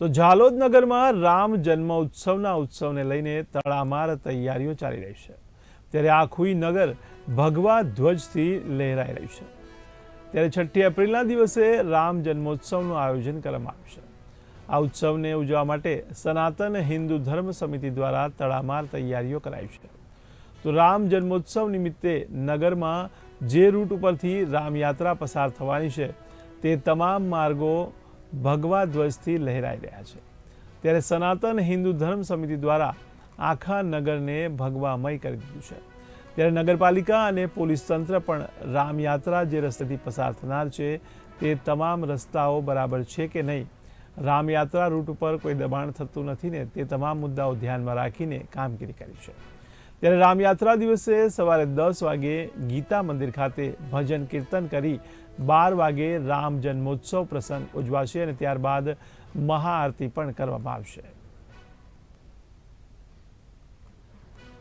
તો ઝાલોદ નગરમાં રામ જન્મ ઉત્સવના ઉત્સવને લઈને તડામાર તૈયારીઓ ચાલી રહી છે. ત્યારે આખું નગર ભગવા ધ્વજથી લહેરાઈ રહ્યું છે. ત્યારે છઠ્ઠી એપ્રિલના દિવસે રામ જન્મોત્સવનું આયોજન કરવામાં આવ્યું છે. આ ઉત્સવને ઉજવવા માટે સનાતન હિન્દુ ધર્મ સમિતિ દ્વારા તડામાર તૈયારીઓ કરાઈ છે. તો રામ જન્મોત્સવ નિમિત્તે નગરમાં જે રૂટ ઉપરથી રામયાત્રા પસાર થવાની છે, તે તમામ માર્ગો ભગવા ધ્વજથી લહેરાઈ રહ્યા છે. ત્યારે સનાતન હિન્દુ ધર્મ સમિતિ દ્વારા આખા નગરને ભગવામય કરી દીધું છે. ત્યારે નગરપાલિકા અને પોલીસ તંત્ર પણ રામયાત્રા જે રસ્તેથી પસાર થનાર છે, તે તમામ રસ્તાઓ બરાબર છે કે નહીં? રામયાત્રા રૂટ ઉપર કોઈ દબાણ થતું નથી ને તે તમામ મુદ્દાઓ ધ્યાનમાં રાખીને કામગીરી કરી છે. ત્યારે રામયાત્રા દિવસે સવારે દસ વાગે ગીતા મંદિર ખાતે ભજન કીર્તન કરી બાર વાગે રામ જન્મોત્સવ પ્રસંગ ઉજવાશે અને ત્યારબાદ મહાઆરતી પણ કરવામાં આવશે.